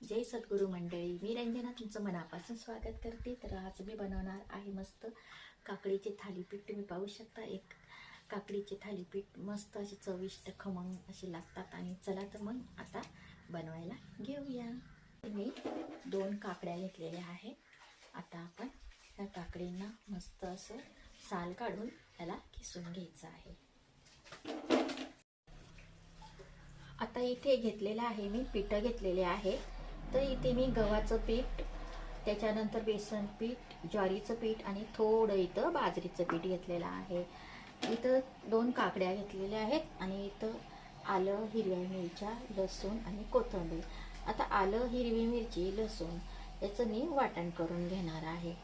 जय सद्गुरू मंडळी. मी रंजना तुमचं मनापासून स्वागत करते. तर आज मी बनवणार आहे मस्त काकडीचे थालीपीठ. तुम्ही पाहू शकता एक काकडीचे थालीपीठ मस्त असे चविष्ट खमंग असे लागतात. आणि चला तर मग आता बनवायला घेऊया. मी दोन काकड्या घेतलेल्या आहे. आता आपण त्या काकडींना मस्त असं साल काढून त्याला किसून घ्यायचं आहे. आता इथे घेतलेलं आहे मी पिठं घेतलेले आहे. तर इथे मी गव्हाचं पीठ त्याच्यानंतर बेसन पीठ ज्वारीचं पीठ आणि थोडं इथं बाजरीचं पीठ घेतलेलं आहे. इथं दोन काकड्या घेतलेल्या आहेत आणि इथं आलं हिरव्या मिरच्या लसूण आणि कोथिंबीर. आता आलं हिरवी मिरची लसूण याचं मी वाटण करून घेणार आहे.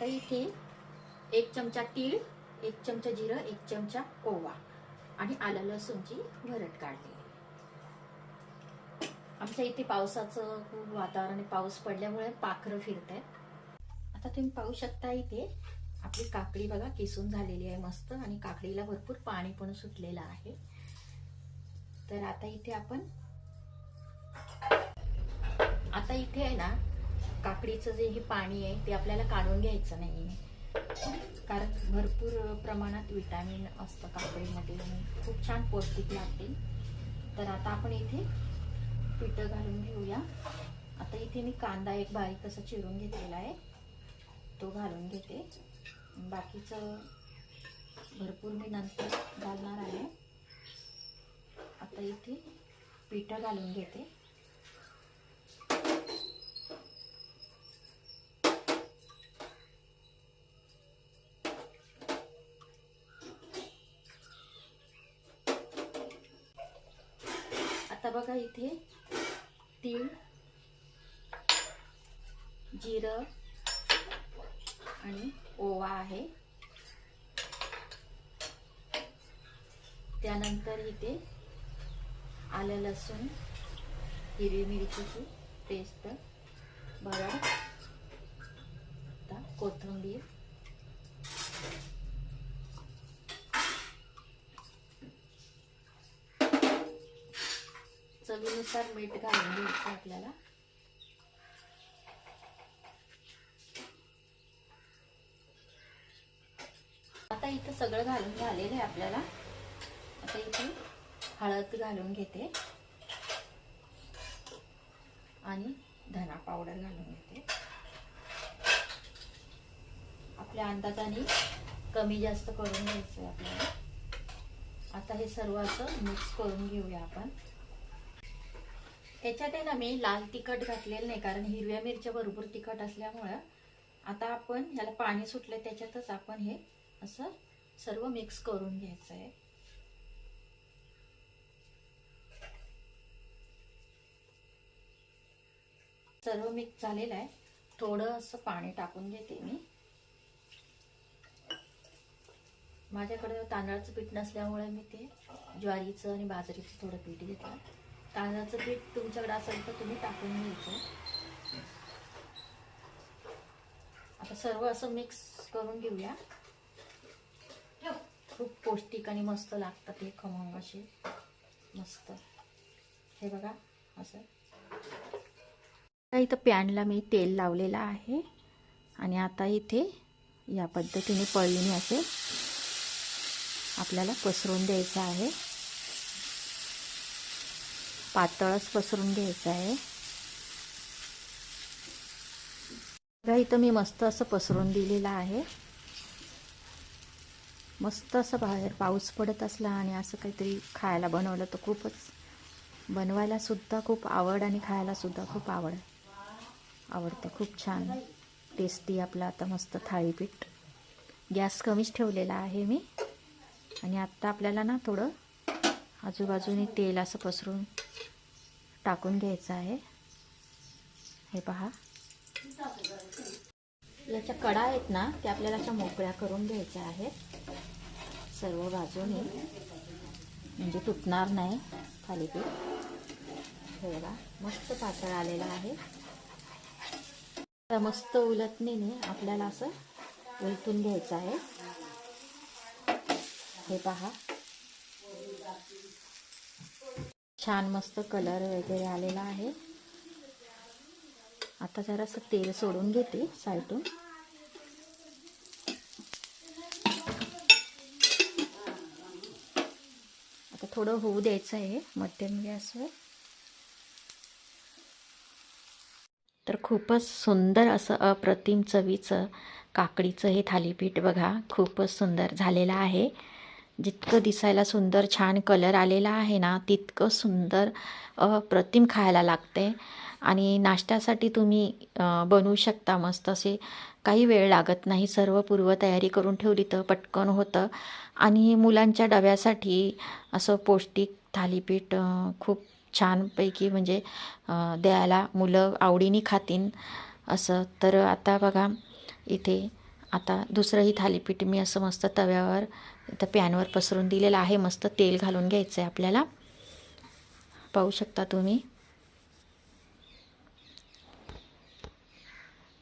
आता इथे एक चमचा तीळ एक चमचा जिरं एक चमचा ओवा आणि आलं लसूणची भरट काढली. आमच्या इथे पावसाचं खूप वातावरण पाऊस पडल्यामुळे पाखरं फिरत आहेत आता तुम्ही पाहू शकता इथे आपली काकडी बघा किसून झालेली आहे मस्त आणि काकडीला भरपूर पाणी पण सुटलेलं आहे. तर आता इथे आपण आता इथे आहे ना काकडीचं जे हे पाणी आहे ते आपल्याला काढून घ्यायचं नाही कारण भरपूर प्रमाणात विटॅमिन असतं काकडीमध्ये खूप छान पौष्टिक लागते. तर आता आपण इथे पिठं घालून घेऊया. आता इथे मी कांदा एक बारीक असा चिरून घेतलेला आहे. तो घालून घेते. बाकीचं भरपूर मी नंतर घालणार आहे. आता इथे पिठं घालून घेते. आता बघा इथे. तीळ जिरं. आणि ओवा आहे. त्यानंतर इथे आलं लसूण हिरवी मिरचीची पेस्ट बरं. आता कोथिंबीर. चवीनुसार मीठ घालून घ्यायचं आपल्याला. आता इथं सगळं घालून झालेलं आहे आपल्याला. आता इथे हळद घालून घेते. आणि धना पावडर घालून घेते. आपल्या अंदाजाने कमी जास्त करून घ्यायचं आहे आपल्याला. आता हे सर्व असं मिक्स करून घेऊया आपण. त्याच्यात आहे ना मी लाल तिखट घातलेलं नाही कारण हिरव्या मिरच्या भरपूर तिखट असल्यामुळं आता आपण ह्याला पाणी सुटलं त्याच्यातच आपण हे असं सर्व मिक्स करून घ्यायचं आहे सर्व मिक्स झालेलं आहे. थोडं असं पाणी टाकून घेते मी. माझ्याकडे तांदळाचं पीठ नसल्यामुळे मी ते ज्वारीचं आणि बाजरीचं थोडं पीठ घेतलं. तांदळाचं पीठ तुमच्याकडे असेल तर तुम्ही टाकून घ्यायचं. आता सर्व असं मिक्स करून घेऊया. खूप पौष्टिक आणि मस्त लागतात हे खमंग असे. मस्त. हे बघा असं. आता इथं पॅनला मी तेल लावलेलं आहे. आणि आता इथे या पद्धतीने पळीने असे आपल्याला पसरून द्यायचं आहे. पातळच पसरून घ्यायचं आहे. बघा इथं मी मस्त असं पसरून दिलेलं आहे. मस्त असं बाहेर पाऊस पडत असला आणि असं काहीतरी खायला बनवलं तर खूपच बनवायला सुद्धा खूप आवड आणि खायला सुद्धा खूप आवड. आवडतं खूप छान. टेस्टी आपलं आता मस्त थाळीपीठ. गॅस कमीच ठेवलेला आहे मी. आणि आत्ता आपल्याला ना थोडं आजूबाजूने तेल असं पसरून टाकून घ्यायचं आहे. हे पहा. याच्या कडा आहेत ना त्या आपल्याला अशा मोकळ्या करून घ्यायच्या आहेत. सर्व बाजूने. म्हणजे तुटणार नाही थालीपीठ. हे बघा मस्त पातळ आलेला आहे. मस्त उलटणीने आपल्याला असं उलटून घ्यायचं आहे. हे पहा. छान मस्त कलर वगैरे आलेला आहे. आता जरासं तेल सोडून घेते साईडून आता थोडं होऊ द्यायचं आहे मध्यम गॅसवर. तर खूपच सुंदर असं अप्रतिम चवीचं काकडीचं हे थालीपीठ बघा खूपच सुंदर झालेलं आहे. जितकं दिसायला सुंदर छान कलर आलेला आहे ना तितकं सुंदर अप्रतिम खायला लागते. आणि नाश्त्यासाठी तुम्ही बनवू शकता मस्त असे काही वेळ लागत नाही. सर्व पूर्वतयारी करून ठेवली तर पटकन होतं. आणि मुलांच्या डब्यासाठी असं पौष्टिक थालीपीठ खूप छानपैकी म्हणजे द्यायला मुलं आवडीने खातीन असं. तर आता बघा इथे आता दुसरंही थालीपीठ मी असं मस्त तव्यावर तर पॅनवर पसरून दिलेलं आहे मस्त तेल घालून घ्यायचं आहे आपल्याला. पाहू शकता तुम्ही.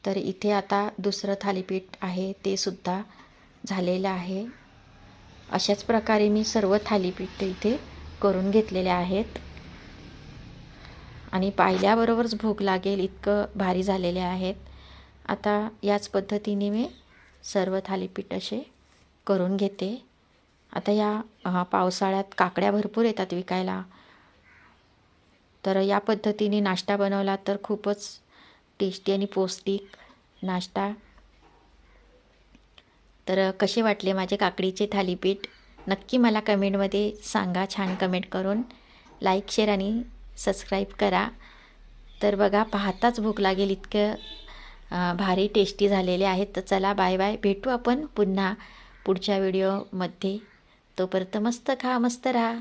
तर इथे आता दुसरं थालीपीठ आहे ते सुद्धा झालेलं आहे. अशाच प्रकारे मी सर्व थालीपीठ इथे करून घेतलेले आहेत. आणि पाहिल्याबरोबरच भूक लागेल इतकं भारी झालेले आहेत. आता याच पद्धतीने मी सर्व थालीपीठ असे करून घेते. आता या पावसाळ्यात काकड्या भरपूर येतात विकायला. तर या पद्धतीने नाश्ता बनवला तर खूपच टेस्टी आणि पौष्टिक नाश्ता. तर कसे वाटले माझे काकडीचे थालीपीठ? नक्की मला कमेंटमध्ये सांगा छान कमेंट करून. लाईक शेअर आणि सबस्क्राईब करा. तर बघा पाहताच भूक लागेल इतकं भारी टेस्टी झालेले आहेत. तर चला बाय बाय भेटू आपण पुन्हा पुढच्या व्हिडिओमध्ये तोपर्यंत मस्त खा मस्त राहा.